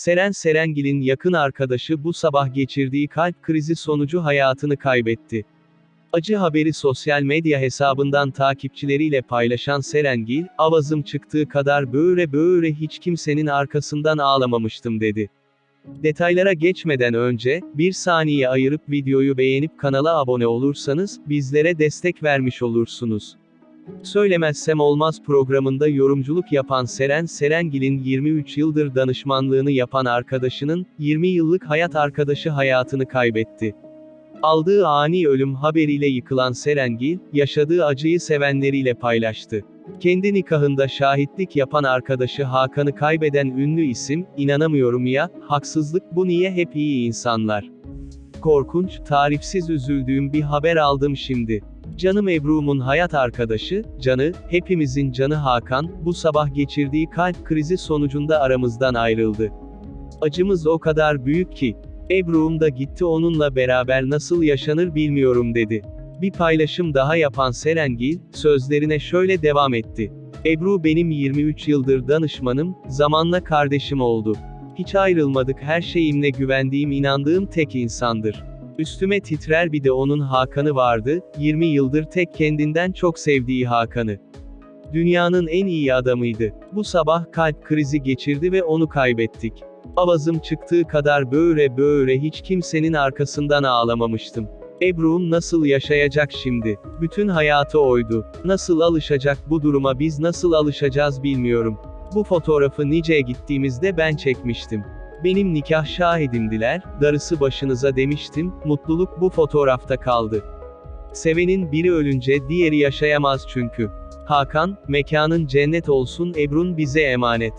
Seren Serengil'in yakın arkadaşı bu sabah geçirdiği kalp krizi sonucu hayatını kaybetti. Acı haberi sosyal medya hesabından takipçileriyle paylaşan Serengil, avazım çıktığı kadar böyle böyle hiç kimsenin arkasından ağlamamıştım dedi. Detaylara geçmeden önce, bir saniye ayırıp videoyu beğenip kanala abone olursanız, bizlere destek vermiş olursunuz. Söylemezsem Olmaz programında yorumculuk yapan Seren Serengil'in 23 yıldır danışmanlığını yapan arkadaşının, 20 yıllık hayat arkadaşı hayatını kaybetti. Aldığı ani ölüm haberiyle yıkılan Serengil, yaşadığı acıyı sevenleriyle paylaştı. Kendi nikahında şahitlik yapan arkadaşı Hakan'ı kaybeden ünlü isim, inanamıyorum ya, haksızlık bu niye hep iyi insanlar. Korkunç, tarifsiz üzüldüğüm bir haber aldım şimdi. Canım Ebru'mun hayat arkadaşı, canı, hepimizin canı Hakan, bu sabah geçirdiği kalp krizi sonucunda aramızdan ayrıldı. Acımız o kadar büyük ki, Ebru'm da gitti onunla beraber nasıl yaşanır bilmiyorum dedi. Bir paylaşım daha yapan Serengil, sözlerine şöyle devam etti. Ebru benim 23 yıldır danışmanım, zamanla kardeşim oldu. Hiç ayrılmadık her şeyimle güvendiğim inandığım tek insandır. Üstüme titrer bir de onun Hakan'ı vardı, 20 yıldır tek kendinden çok sevdiği Hakan'ı. Dünyanın en iyi adamıydı. Bu sabah kalp krizi geçirdi ve onu kaybettik. Avazım çıktığı kadar böyle böyle hiç kimsenin arkasından ağlamamıştım. Ebru'm nasıl yaşayacak şimdi? Bütün hayatı oydu. Nasıl alışacak bu duruma biz nasıl alışacağız bilmiyorum. Bu fotoğrafı Nice'ye gittiğimizde ben çekmiştim. Benim nikah şahidimdiler, darısı başınıza demiştim, mutluluk bu fotoğrafta kaldı. Sevenin biri ölünce diğeri yaşayamaz çünkü. Hakan, mekanın cennet olsun Ebrun bize emanet.